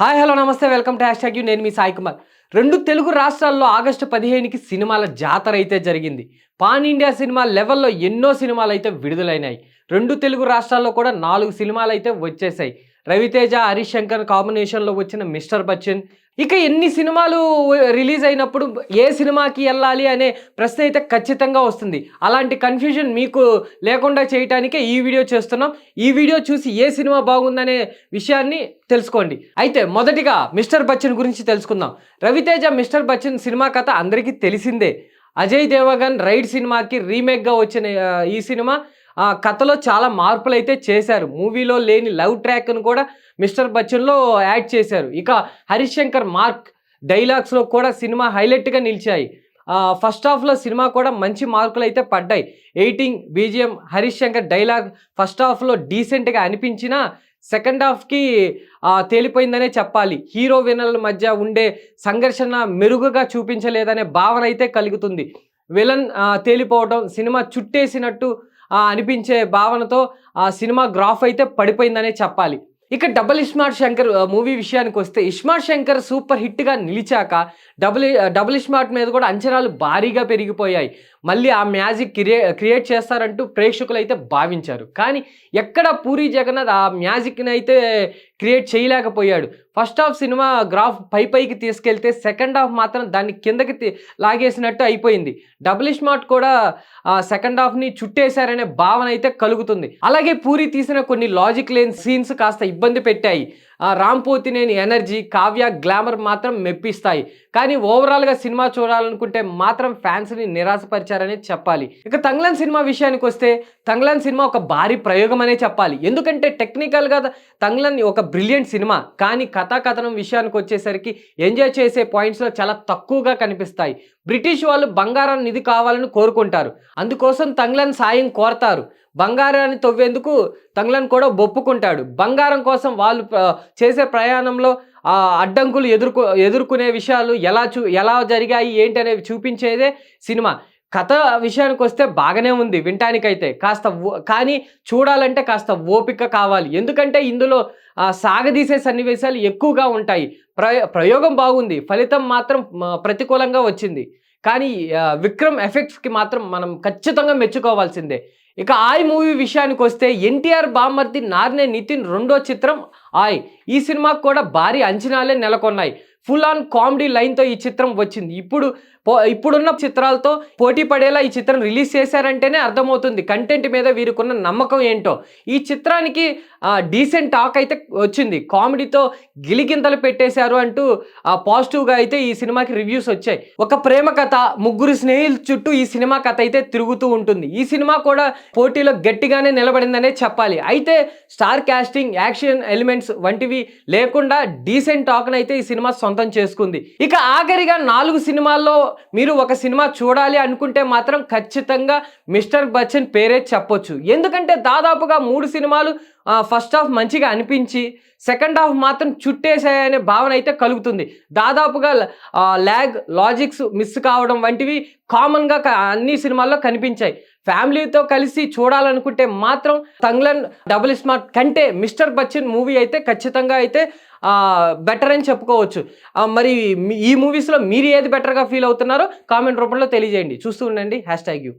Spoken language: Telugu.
హాయ్ హలో నమస్తే వెల్కమ్ టు హ్యాష్ ట్యాగ్ నేను మీ సాయి కుమార్. రెండు తెలుగు రాష్ట్రాల్లో ఆగస్టు పదిహేనుకి సినిమాల జాతర అయితే జరిగింది. పాన్ ఇండియా సినిమా లెవెల్లో ఎన్నో సినిమాలు అయితే విడుదలైనాయి. రెండు తెలుగు రాష్ట్రాల్లో కూడా నాలుగు సినిమాలు అయితే వచ్చేసాయి. రవితేజ హరీష్ శంకర్ కాంబినేషన్లో వచ్చిన మిస్టర్ బచ్చన్. ఇక ఎన్ని సినిమాలు రిలీజ్ అయినప్పుడు ఏ సినిమాకి వెళ్ళాలి అనే ప్రశ్న అయితే ఖచ్చితంగా వస్తుంది. అలాంటి కన్ఫ్యూజన్ మీకు లేకుండా చేయటానికే ఈ వీడియో చేస్తున్నాం. ఈ వీడియో చూసి ఏ సినిమా బాగుందనే విషయాన్ని తెలుసుకోండి. అయితే మొదటిగా మిస్టర్ బచ్చన్ గురించి తెలుసుకుందాం. రవితేజ మిస్టర్ బచ్చన్ సినిమా కథ అందరికీ తెలిసిందే. అజయ్ దేవగన్ రైడ్ సినిమాకి రీమేక్గా వచ్చిన ఈ సినిమా. కథలో చాలా మార్పులు అయితే చేశారు. మూవీలో లేని లవ్ ట్రాక్ను కూడా మిస్టర్ బచ్చన్లో యాడ్ చేశారు. ఇక హరిశంకర్ మార్క్ డైలాగ్స్లో కూడా సినిమా హైలైట్గా నిలిచాయి. ఫస్ట్ హాఫ్లో సినిమా కూడా మంచి మార్కులు అయితే పడ్డాయి. Editing BGM Harish Shankar dialogue first హాఫ్లో డీసెంట్గా అనిపించినా సెకండ్ హాఫ్కి తేలిపోయిందనే చెప్పాలి. హీరో వినల మధ్య ఉండే సంఘర్షణ మెరుగుగా చూపించలేదనే భావన అయితే కలుగుతుంది. విలన్ తేలిపోవడం సినిమా చుట్టేసినట్టు అనిపించే భావనతో ఆ సినిమా గ్రాఫ్ అయితే పడిపోయిందనే చెప్పాలి. ఇక డబుల్ ఇస్మార్ట్ శంకర్ మూవీ విషయానికి వస్తే ఇస్మార్ట్ శంకర్ సూపర్ హిట్గా నిలిచాక డబుల్ డబుల్ ఇస్మార్ట్ మీద కూడా అంచనాలు భారీగా పెరిగిపోయాయి. మళ్ళీ ఆ మ్యాజిక్ క్రియే క్రియేట్ చేస్తారంటూ ప్రేక్షకులు అయితే భావించారు. కానీ ఎక్కడ పూరి జగన్నాథ్ ఆ మ్యాజిక్ని అయితే క్రియేట్ చేయలేకపోయాడు. ఫస్ట్ హాఫ్ సినిమా గ్రాఫ్ పై పైకి తీసుకెళ్తే సెకండ్ హాఫ్ మాత్రం దాన్ని కిందకి లాగేసినట్టు అయిపోయింది. డబుల్ స్మార్ట్ కూడా సెకండ్ హాఫ్ని చుట్టేశారనే భావన అయితే కలుగుతుంది. అలాగే పూరి తీసిన కొన్ని లాజిక్ లేని సీన్స్ కాస్త ఇబ్బంది పెట్టాయి. ఆ, రామ్ ఎనర్జీ కావ్య గ్లామర్ మాత్రం మెప్పిస్తాయి. కానీ ఓవరాల్గా సినిమా చూడాలనుకుంటే మాత్రం ఫ్యాన్స్ని నిరాశపరిచారనే చెప్పాలి. ఇక తంగ్లన్ సినిమా విషయానికి వస్తే తంగ్లాన్ సినిమా ఒక భారీ ప్రయోగం అనే చెప్పాలి. ఎందుకంటే టెక్నికల్గా తంగ్లాన్ ఒక బ్రిలియంట్ సినిమా. కానీ కథాకథనం విషయానికి వచ్చేసరికి ఎంజాయ్ చేసే పాయింట్స్లో చాలా తక్కువగా కనిపిస్తాయి. బ్రిటిష్ వాళ్ళు బంగారం నిధి కావాలని కోరుకుంటారు. అందుకోసం తంగ్లాన్ సాయం కోరతారు. బంగారాన్ని తవ్వేందుకు తంగ్లను కూడా ఒప్పుకుంటాడు బంగారం కోసం వాళ్ళు చేసే ప్రయాణంలో ఆ అడ్డంకులు ఎదుర్కొ ఎదుర్కొనే విషయాలు ఎలా చూ ఎలా జరిగాయి ఏంటి అనేవి చూపించేదే సినిమా. కథ విషయానికి వస్తే బాగానే ఉంది వినటానికైతే. కాస్త కానీ చూడాలంటే కాస్త ఓపిక కావాలి. ఎందుకంటే ఇందులో సాగదీసే సన్నివేశాలు ఎక్కువగా ఉంటాయి. ప్రయోగం బాగుంది. ఫలితం మాత్రం ప్రతికూలంగా వచ్చింది. కానీ విక్రమ్ ఎఫెక్ట్స్కి మాత్రం మనం ఖచ్చితంగా మెచ్చుకోవాల్సిందే. ఇక ఆయ్ మూవీ విషయానికి వస్తే ఎన్టీఆర్ బామ్మర్ది నార్నే నితిన్ రెండో చిత్రం ఆయ్ ఈ సినిమాకు కూడా భారీ అంచనాలే నెలకొన్నాయి. ఫుల్ ఆన్ కామెడీ లైన్తో ఈ చిత్రం వచ్చింది. ఇప్పుడు ఇప్పుడున్న చిత్రాలతో పోటీ పడేలా ఈ చిత్రం రిలీజ్ చేశారంటేనే అర్థమవుతుంది. కంటెంట్ మీద వీరికున్న నమ్మకం ఏంటో. ఈ చిత్రానికి డీసెంట్ టాక్ అయితే వచ్చింది. కామెడీతో గిలిగింతలు పెట్టేశారు అంటూ పాజిటివ్గా అయితే ఈ సినిమాకి రివ్యూస్ వచ్చాయి. ఒక ప్రేమ కథ ముగ్గురు స్నేహితుల చుట్టూ ఈ సినిమా కథ అయితే తిరుగుతూ ఉంటుంది. ఈ సినిమా కూడా పోటీలో గట్టిగానే నిలబడిందనే చెప్పాలి. అయితే స్టార్ క్యాస్టింగ్ యాక్షన్ ఎలిమెంట్స్ వంటివి లేకుండా డీసెంట్ టాక్ను అయితే ఈ సినిమా సొంతం చేసుకుంది. ఇక ఆఖరిగా నాలుగు సినిమాల్లో మీరు ఒక సినిమా చూడాలి అనుకుంటే మాత్రం ఖచ్చితంగా మిస్టర్ బచ్చన్ పేరే చెప్పొచ్చు. ఎందుకంటే దాదాపుగా మూడు సినిమాలు ఫస్ట్ హాఫ్ మంచిగా అనిపించి సెకండ్ హాఫ్ మాత్రం చుట్టేసాయనే భావన అయితే కలుగుతుంది. దాదాపుగా ల్యాగ్ లాజిక్స్ మిస్ కావడం వంటివి కామన్గా అన్ని సినిమాల్లో కనిపించాయి. ఫ్యామిలీతో కలిసి చూడాలనుకుంటే మాత్రం తంగ్లన్ డబుల్ స్మార్ట్ కంటే మిస్టర్ బచ్చన్ మూవీ అయితే ఖచ్చితంగా అయితే బెటర్ అని చెప్పుకోవచ్చు. మరి ఈ మూవీస్లో మీరు ఏది బెటర్గా ఫీల్ అవుతున్నారో కామెంట్ రూపంలో తెలియజేయండి. చూస్తూ ఉండండి. Hash tag you